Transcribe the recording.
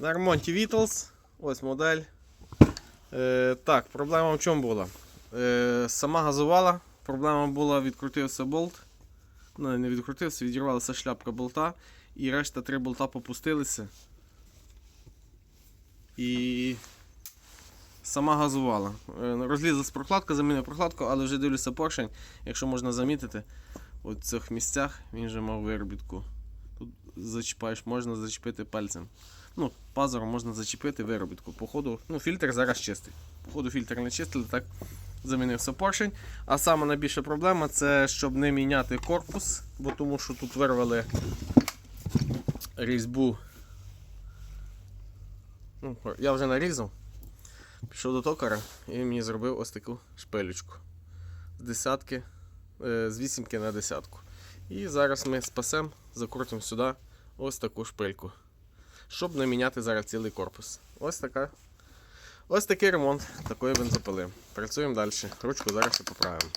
На ремонті Beatles. Ось модель. Е, так, проблема в чому була? Е, сама газувала. Проблема була, відкрутився болт. Ну, не відкрутився, відірвалася шляпка болта. І решта три болта попустилися. І сама газувала. Е, розлізлась прокладка, замінив прокладку, але вже дивлюся поршень, якщо можна замітити, в цих місцях він вже мав виробітку. Тут зачіпаєш, можна зачепити пальцем. Ну, пазуром можна зачепити виробітку. Походу, ну, фільтр зараз чистий. Походу, фільтр не чистили, так замінився поршень. А саме найбільша проблема це щоб не міняти корпус, бо тому що тут вирвали різьбу. Ну, я вже нарізав. Пішов до токара і мені зробив ось таку шпилючку. З десятки, е, з вісімки на десятку. І зараз ми спасемо, закрутимо сюди ось таку шпильку. Щоб не міняти зараз цілий корпус. Ось така. Ось такий ремонт такої бензопили. Працюємо далі. Ручку зараз і поправимо.